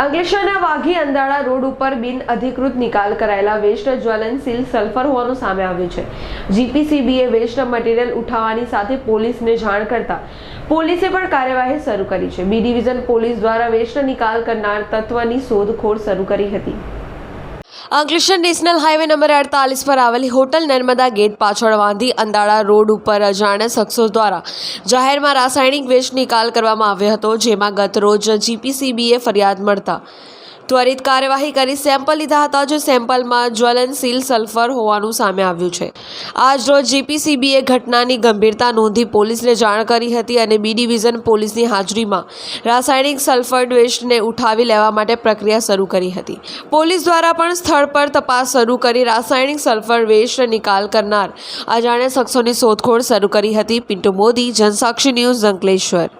અંકલેશ્વરના વાઘી અંદાળા રોડ ઉપર બિન અધિકૃત નિકાલ કરાયેલા વેસ્ટ જ્વલનશીલ સલ્ફર હોવાનું સામે આવ્યું છે. જીપીસીબીએ વેસ્ટ મટીરિયલ ઉઠાવવાની સાથે પોલીસને જાણ કરતા પોલીસે પણ કાર્યવાહી શરૂ કરી છે. બી ડિવિઝન પોલીસ દ્વારા વેસ્ટ નિકાલ કરનાર તત્વની શોધખોળ શરૂ કરી હતી. અંકલેશ્વર નેશનલ હાઈવે નંબર અડતાલીસ પર આવેલી હોટલ નર્મદા ગેટ પાછળ વાંધી અંદાળા રોડ ઉપર અજાણ્યા શખ્સો દ્વારા જાહેરમાં રાસાયણિક વેસ્ટ નિકાલ કરવામાં આવ્યો હતો, જેમાં ગત રોજ જીપીસીબીએ ફરિયાદ મળતા ત્વરિત કાર્યવાહી કરી સેમ્પલ લીધા હતા, જે સેમ્પલમાં જ્વલનશીલ સલ્ફર હોવાનું સામે આવ્યું છે. આજરોજ જીપીસીબીએ ઘટનાની ગંભીરતા નોંધી પોલીસને જાણ કરી હતી અને બી ડિવિઝન પોલીસની હાજરીમાં રાસાયણિક સલ્ફર વેસ્ટને ઉઠાવી લેવા માટે પ્રક્રિયા શરૂ કરી હતી. પોલીસ દ્વારા પણ સ્થળ પર તપાસ શરૂ કરી રાસાયણિક સલ્ફર વેસ્ટ નિકાલ કરનાર અજાણ્યા શખ્સોની શોધખોળ શરૂ કરી હતી. પિન્ટુ મોદી, જનસાક્ષી ન્યૂઝ અંકલેશ્વર